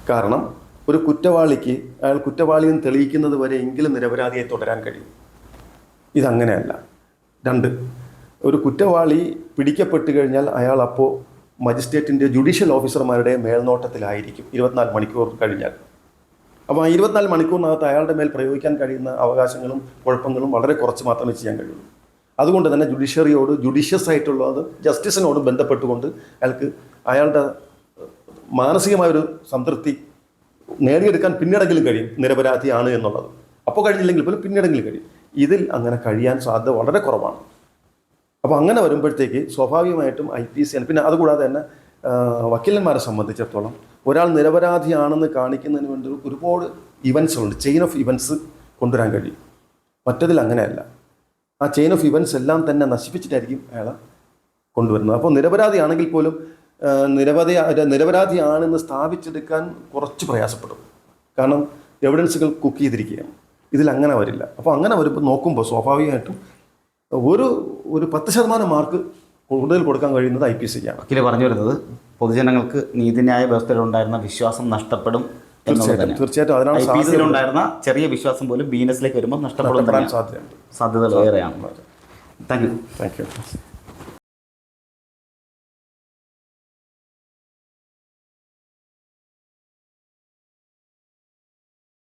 കാരണം ഒരു കുറ്റവാളിക്ക് അയാൾ കുറ്റവാളിയെന്ന് തെളിയിക്കുന്നത് വരെ എങ്കിലും നിരപരാധിയെ തുടരാൻ കഴിയും. ഇതങ്ങനെയല്ല. രണ്ട് ഒരു കുറ്റവാളി പിടിക്കപ്പെട്ട് കഴിഞ്ഞാൽ അയാൾ അപ്പോൾ മജിസ്ട്രേറ്റിന്റെ ജുഡീഷ്യൽ ഓഫീസർമാരുടെ മേൽനോട്ടത്തിലായിരിക്കും. ഇരുപത്തിനാല് മണിക്കൂർ കഴിഞ്ഞാൽ. അപ്പോൾ ആ ഇരുപത്തിനാല് മണിക്കൂറിനകത്ത് അയാളുടെ മേൽ പ്രയോഗിക്കാൻ കഴിയുന്ന അവകാശങ്ങളും കുഴപ്പങ്ങളും വളരെ കുറച്ച് മാത്രമേ ചെയ്യാൻ കഴിയുള്ളൂ. അതുകൊണ്ട് തന്നെ ജുഡീഷ്യറിയോട് ജുഡീഷ്യസ് ആയിട്ടുള്ളത് ജസ്റ്റിസിനോട് ബന്ധപ്പെട്ടുകൊണ്ട് അയാൾക്ക് അയാളുടെ മാനസികമായൊരു സംതൃപ്തി നേടിയെടുക്കാൻ പിന്നീടെങ്കിലും കഴിയും നിരപരാധിയാണ് എന്നുള്ളത്. അപ്പോൾ കഴിഞ്ഞില്ലെങ്കിൽ പോലും പിന്നീടെങ്കിലും കഴിയും. ഇതിൽ അങ്ങനെ കഴിയാൻ സാധ്യത വളരെ കുറവാണ്. അപ്പോൾ അങ്ങനെ വരുമ്പോഴത്തേക്ക് സ്വാഭാവികമായിട്ടും ഐ പി സി പിന്നെ അതുകൂടാതെ തന്നെ വക്കീലന്മാരെ സംബന്ധിച്ചിടത്തോളം ഒരാൾ നിരപരാധിയാണെന്ന് കാണിക്കുന്നതിന് വേണ്ടി ഒരുപാട് ഇവൻസ് ഉണ്ട്. ചെയിൻ ഓഫ് ഇവൻസ് കൊണ്ടുവരാൻ കഴിയും. മറ്റതിൽ അങ്ങനെയല്ല. ആ ചെയിൻ ഓഫ് ഇവൻസ് എല്ലാം തന്നെ നശിപ്പിച്ചിട്ടായിരിക്കും അയാൾ കൊണ്ടുവരുന്നത്. അപ്പോൾ നിരപരാധിയാണെങ്കിൽ പോലും നിരവധി നിരപരാധിയാണെന്ന് സ്ഥാപിച്ചെടുക്കാൻ കുറച്ച് പ്രയാസപ്പെടും. കാരണം എവിഡൻസുകൾ കുക്ക് ചെയ്തിരിക്കുകയാണ്. ഇതിൽ അങ്ങനെ വരില്ല. അപ്പോൾ അങ്ങനെ വരുമ്പോൾ നോക്കുമ്പോൾ സ്വാഭാവികമായിട്ടും ഒരു ഒരു പത്ത് ശതമാനം മാർക്ക് കൂടുതൽ കൊടുക്കാൻ കഴിയുന്നത് ഐ പി സിക്കാണ് അഖില പറഞ്ഞു വരുന്നത് പൊതുജനങ്ങൾക്ക് നീതിന്യായ വ്യവസ്ഥയിലുണ്ടായിരുന്ന വിശ്വാസം നഷ്ടപ്പെടും തീർച്ചയായിട്ടും തീർച്ചയായിട്ടും. അതിനാണ് സിയിലുണ്ടായിരുന്ന ചെറിയ വിശ്വാസം പോലും ബിസിനസ്സിലേക്ക് വരുമ്പോൾ നഷ്ടപ്പെടുത്താൻ നഷ്ടപ്പെടാൻ സാധ്യതയുണ്ട്. സാധ്യതകൾ ഏറെയാണ് താങ്ക് യു. Thank you.